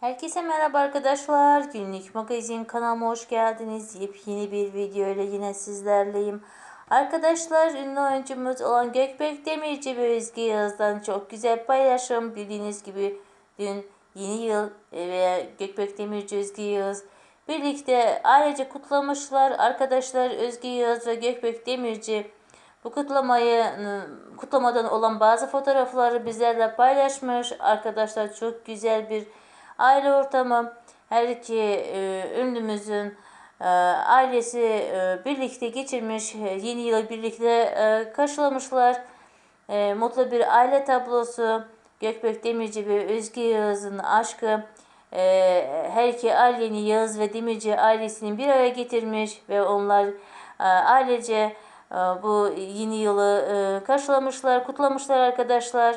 Herkese merhaba arkadaşlar. Günlük magazin kanalıma hoş geldiniz. Yepyeni bir video ile yine sizlerleyim. Arkadaşlar ünlü oyuncumuz olan Gökbek Demirci ve Özge Yağız'dan çok güzel paylaşım. Bildiğiniz gibi dün yeni yıl ve Gökbek Demirci Özge Yağız birlikte ailece kutlamışlar. Arkadaşlar Özge Yağız ve Gökbek Demirci bu kutlamayı kutlamadan olan bazı fotoğrafları bizlerle paylaşmış. Arkadaşlar çok güzel bir aile ortamı. Her iki e, ünlümüzün e, ailesi e, birlikte geçirmiş. e, Yeni yılı birlikte e, karşılamışlar. E, mutlu bir aile tablosu. Gökbek Demirci ve Özge Yağız'ın aşkı e, her iki ailenin Yağız ve Demirci ailesini bir araya getirmiş ve onlar e, ailece e, bu yeni yılı e, karşılamışlar, kutlamışlar arkadaşlar.